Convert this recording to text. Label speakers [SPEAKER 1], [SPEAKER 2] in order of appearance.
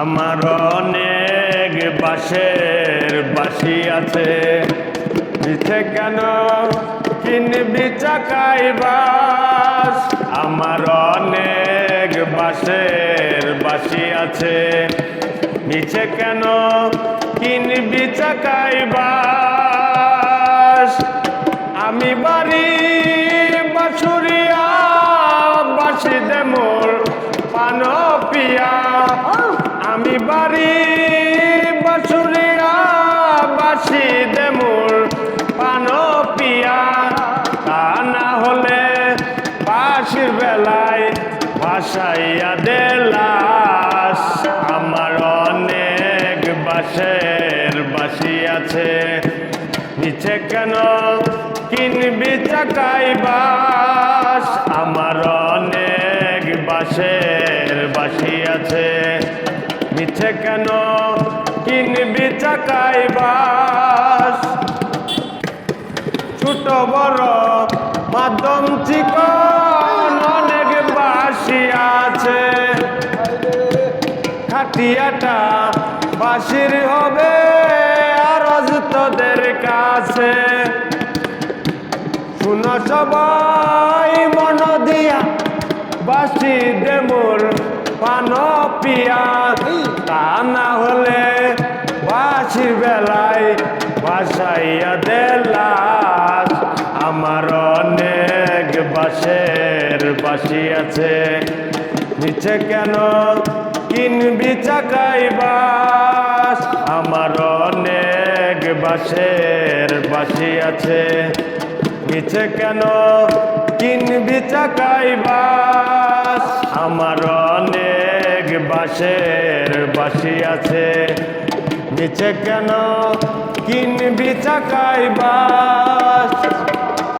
[SPEAKER 1] আমার অনেক বাসের বাসি আছে। মিছে কেন কিনবি চাকাই বাস আমার অনেক বাসের বাসি আছে। মিছে কেন কিনবি চাকাই বাস পানপিয়া আমি বাড়ি বাসুরিয়া বাসি দে মোর পানপিয়া তা না হলে বাসির বেলায় ভাসাইয়া দেলাস আমার অনেক বাসের বাসি আছে। নিচে কেন কিনবি চাকাই বাস আমার অনেক বাসের বাসি আছে। মিছে কেন কিনবি চাকাই বাস? ছোট, বড়, মাধ্যম চিকন অনেক বাসি আছে। খাটিয়াটা বাসির হবে তোদের কাছে। শুনো সবাই, মন দিয়া বাসি দে মোর পান তা না হলে বাসির বেলায় বাসাইয়া দেলাস আমার অনেক বাসের বাসি আছে। নিচে কেন কিনবি চাকাই বাস? আমার অনেক বাসের বাসি আছে। কেন কিনবি চাকাই বাস? আমার বাসের বাসি আছে। নিচে কেন কিনবি চাকাই বাস